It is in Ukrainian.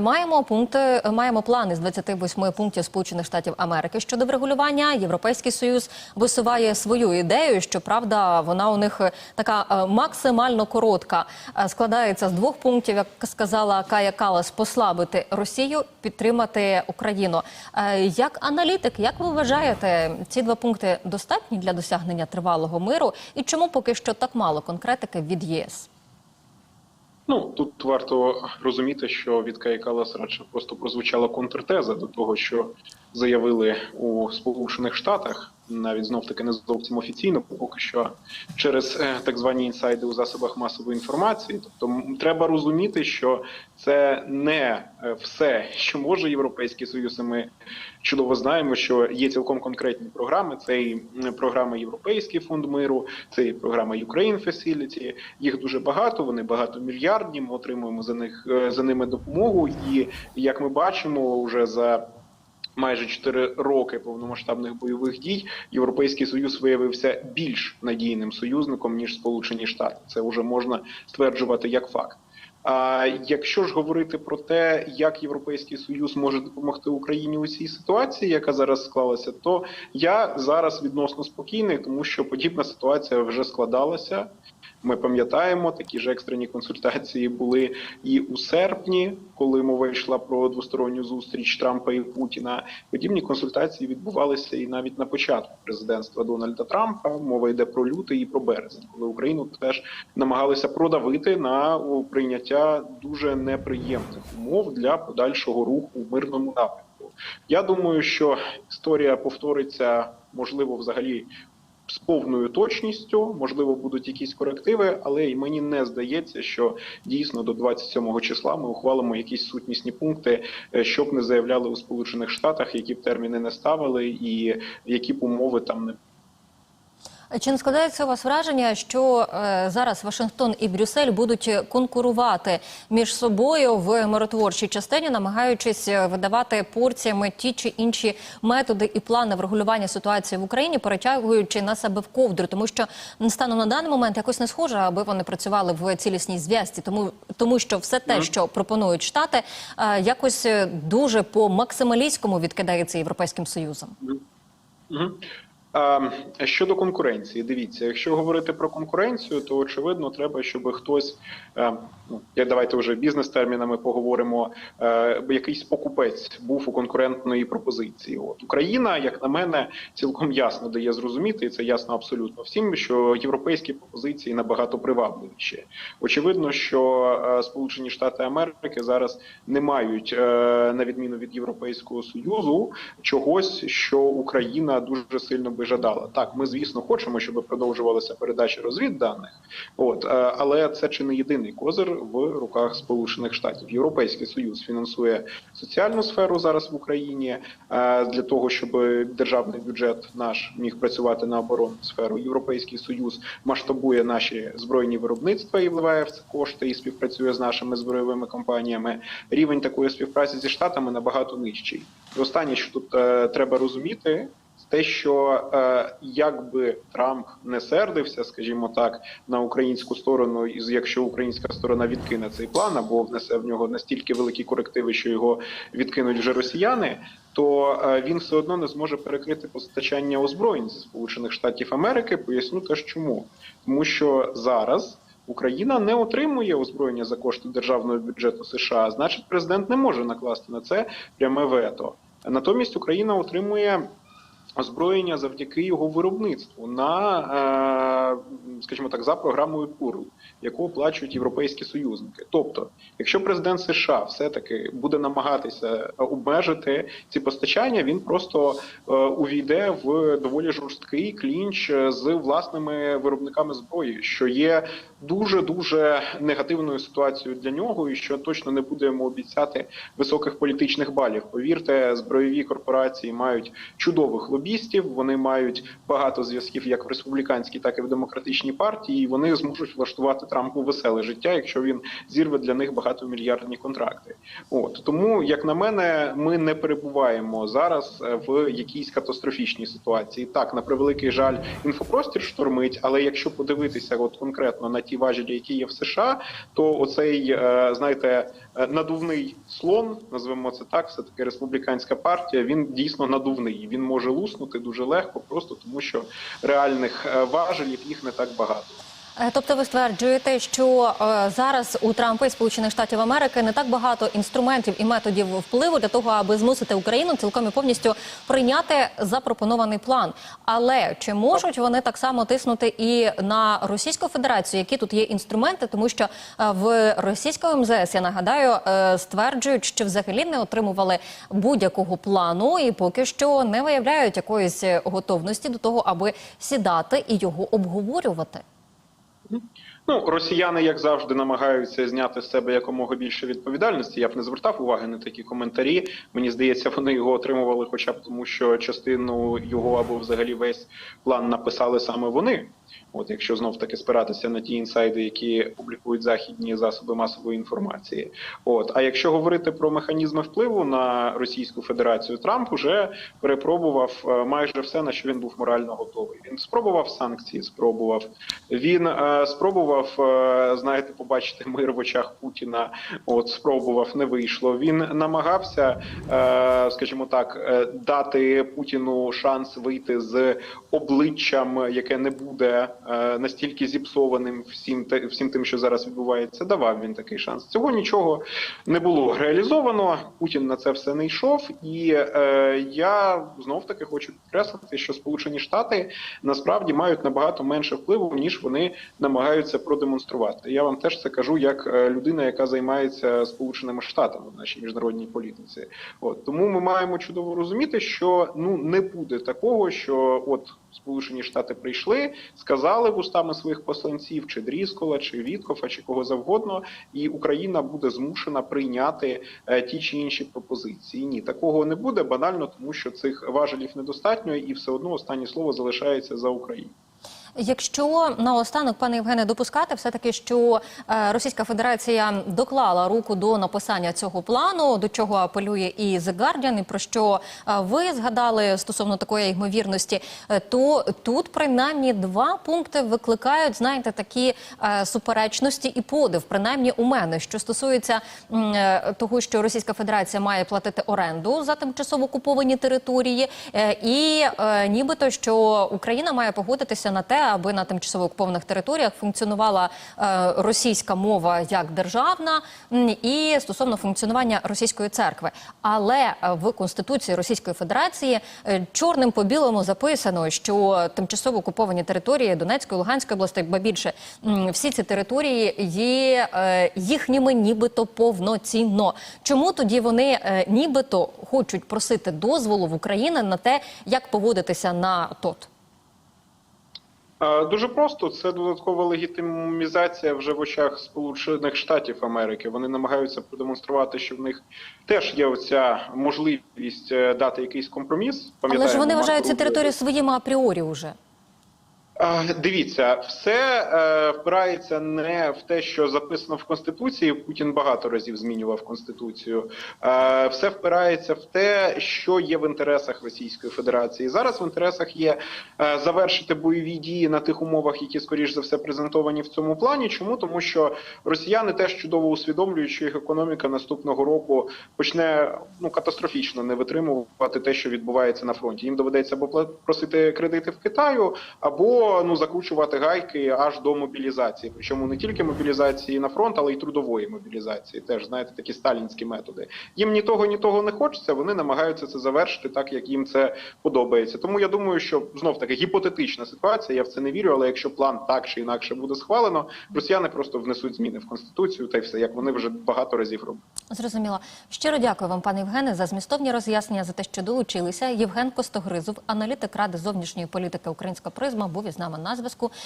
Маємо пункти, маємо плани з 28 пунктів Сполучених Штатів Америки щодо врегулювання. Європейський союз висуває свою ідею. Щоправда, вона у них е, така е, максимально коротка. Е, Складається з двох пунктів, як сказала Кая Калас, послабити Росію, підтримати Україну. Е, Як аналітик, як ви вважаєте, ці два пункти достатні для досягнення тривалого миру? І чому поки що так мало конкретики від ЄС? Ну тут варто розуміти, що від Каякалас радше просто прозвучала контртеза до того, що заявили у Сполучених Штатах, навіть знов таки не зовсім офіційно, поки що через е, так звані інсайди у засобах масової інформації. Тобто треба розуміти, що це не е, все, що може європейський союз. І ми чудово знаємо, що є цілком конкретні програми. Це і програма Європейський фонд миру, це і програма Ukraine Facility. Їх дуже багато. Вони багатомільярдні. Ми отримуємо за них е, за ними допомогу. І як ми бачимо, вже за майже 4 роки повномасштабних бойових дій європейський союз виявився більш надійним союзником ніж Сполучені Штати. Це вже можна стверджувати як факт. А якщо ж говорити про те, як європейський союз може допомогти Україні у цій ситуації, яка зараз склалася, то я зараз відносно спокійний, тому що подібна ситуація вже складалася. Ми пам'ятаємо, такі ж екстрені консультації були і у серпні, коли мова йшла про двосторонню зустріч Трампа і Путіна. Подібні консультації відбувалися і навіть на початку президентства Дональда Трампа. Мова йде про лютий і про березень, коли Україну теж намагалися продавити на прийняття дуже неприємних умов для подальшого руху у мирному напрямку. Я думаю, що історія повториться можливо взагалі з повною точністю, можливо, будуть якісь корективи, але й мені не здається, що дійсно до 27 числа ми ухвалимо якісь сутнісні пункти, е, щоб не заявляли у Сполучених Штатах, які б терміни не ставили, і які б умови там не Чи не складається у вас враження, що е, зараз Вашингтон і Брюссель будуть конкурувати між собою в миротворчій частині, намагаючись е, видавати порціями ті чи інші методи і плани врегулювання ситуації в Україні, перетягуючи на себе в ковдру, тому що станом на даний момент якось не схоже, аби вони працювали в цілісній зв'язці, тому тому що все те, що пропонують штати, е, якось дуже по максималістському відкидається європейським союзом. Мгм. А, щодо конкуренції, дивіться, якщо говорити про конкуренцію, то очевидно треба, щоб хтось, е, ну давайте вже бізнес-термінами поговоримо. е, Якийсь покупець був у конкурентної пропозиції. От Україна, як на мене, цілком ясно дає зрозуміти, і це ясно абсолютно всім, що європейські пропозиції набагато привабливіші. Очевидно, що е, Сполучені Штати Америки зараз не мають, е, на відміну від Європейського союзу, чогось, що Україна дуже сильно би жадала. Так, ми звісно хочемо, щоб продовжувалася передача розвідданих. От е, але це чи не єдиний козир в руках Сполучених Штатів. Європейський союз фінансує соціальну сферу зараз в Україні е, для того, щоб державний бюджет наш міг працювати на оборонну сферу. Європейський союз масштабує наші збройні виробництва і вливає в це кошти і співпрацює з нашими збройовими компаніями. Рівень такої співпраці зі штатами набагато нижчий. І останнє, що тут е, треба розуміти. Те, що е, якби Трамп не сердився, скажімо так, на українську сторону, і якщо українська сторона відкине цей план, або внесе в нього настільки великі корективи, що його відкинуть вже росіяни, то е, він все одно не зможе перекрити постачання озброєнь зі Сполучених Штатів Америки. Поясню теж чому, тому що зараз. Україна не отримує озброєння за кошти державного бюджету США. Значить, президент не може накласти на це пряме вето. Натомість Україна отримує озброєння завдяки його виробництву на, е, скажімо так, за програмою ПУРЛ, яку оплачують європейські союзники. Тобто, якщо президент США все-таки буде намагатися обмежити ці постачання, він просто е, увійде в доволі жорсткий клінч з власними виробниками зброї, що є дуже дуже негативною ситуацією для нього, і що точно не буде йому обіцяти високих політичних балів. Повірте, збройові корпорації мають чудових лобістів. Вони мають багато зв'язків як в республіканській, так і в демократичній партії. і Вони зможуть влаштувати Трампу веселе життя, якщо він зірве для них багатомільярдні контракти. От тому, як на мене, ми не перебуваємо зараз е, в якійсь катастрофічній ситуації. Так, на превеликий жаль, інфопростір штормить, але якщо подивитися, от конкретно на ті важелі, які є в США, то оцей, е, знаєте, надувний слон, назвемо це так, все таки республіканська партія. Він дійсно надувний. Він може луснути дуже легко, просто тому що реальних е, важелів їх не так багато. Е, Тобто ви стверджуєте, що е, зараз у Трампа і Сполучених Штатів Америки не так багато інструментів і методів впливу для того, аби змусити Україну цілком і повністю прийняти запропонований план. Але чи можуть вони так само тиснути і на Російську Федерацію? Які тут є інструменти? Тому що е, в російському МЗС, я нагадаю, стверджують, що взагалі не отримували будь-якого плану і поки що не виявляють якоїсь готовності до того, аби сідати і його обговорювати. Mm-hmm. Ну, росіяни, як завжди, намагаються зняти з себе якомога більше відповідальності. Я б не звертав уваги на такі коментарі. Мені здається, вони його отримували, хоча б тому, що частину його або взагалі весь план написали саме вони. От якщо знов таки спиратися на ті інсайди, які публікують західні засоби масової інформації. От а якщо говорити про механізми впливу на Російську Федерацію, Трамп уже перепробував е, майже все, на що він був морально готовий. Він спробував санкції, спробував. Він е, спробував, е, знаєте, побачити мир в очах Путіна. От спробував, не вийшло. Він намагався, е, скажімо так, е, дати Путіну шанс вийти з обличчям, яке не буде настільки зіпсованим всім всім тим, що зараз відбувається. Давав він такий шанс. Цього нічого не було реалізовано. Путін на це все не йшов, і я знов таки хочу підкреслити, що Сполучені Штати насправді мають набагато менше впливу ніж вони намагаються продемонструвати. Я вам теж це кажу як е, людина, яка займається Сполученими Штатами в нашій міжнародній політиці. От тому ми маємо чудово розуміти, що ну не буде такого, що от Сполучені Штати прийшли, сказали вустами своїх посланців, чи Дріскола, чи Віткофа, чи кого завгодно, і Україна буде змушена прийняти е, ті чи інші пропозиції. Ні, такого не буде банально, тому що цих важелів недостатньо, і все одно останнє слово залишається за Україною. Якщо наостанок, пане Євгене, допускати все таки, що е, Російська Федерація доклала руку до написання цього плану, до чого апелює і The Guardian, і про що е, ви згадали стосовно такої ймовірності, е, то тут принаймні два пункти викликають, знаєте, такі суперечності і подив, принаймні у мене, що стосується того, що Російська Федерація має платити оренду за тимчасово окуповані території, і нібито що Україна має погодитися на те, аби на тимчасово окупованих територіях функціонувала е, російська мова як державна, і стосовно функціонування російської церкви. Але е, в конституції Російської Федерації е, чорним по білому записано, що тимчасово окуповані території Донецької, Луганської області, ба більше всі ці території є їхніми, нібито повноцінно. Чому тоді вони нібито хочуть просити дозволу в Україні на те, як поводитися на ТОТ? Дуже просто це додаткова легітимізація вже в очах Сполучених Штатів Америки. Вони намагаються продемонструвати, що в них теж є оця можливість е, дати якийсь компроміс. Але ж вони вважають цю територію своїми апріорі уже. Дивіться, все е, впирається не в те, що записано в конституції. Путін багато разів змінював конституцію. Е, все впирається в те, що є в інтересах Російської Федерації. Зараз в інтересах є е, завершити бойові дії на тих умовах, які скоріш за все презентовані в цьому плані. Чому тому, що росіяни теж чудово усвідомлюють, що їх економіка наступного року почне ну катастрофічно не витримувати те, що відбувається на фронті. Їм доведеться або просити кредити в Китаю, або ну закручувати гайки аж до мобілізації. Причому не тільки мобілізації на фронт, але й трудової мобілізації. Теж знаєте, такі сталінські методи. Їм ні того, ні того не хочеться. Вони намагаються це завершити так, як їм це подобається. Тому я думаю, що знов таки гіпотетична ситуація. Я в це не вірю. Але якщо план так чи інакше буде схвалено, росіяни просто внесуть зміни в конституцію, та й все як вони вже багато разів роблять. Зрозуміло. Щиро дякую вам, пане Євгене, за змістовні роз'яснення за те, що долучилися. Євген Костогризов, аналітик ради зовнішньої політики Українська призма, був із нами на зв'язку.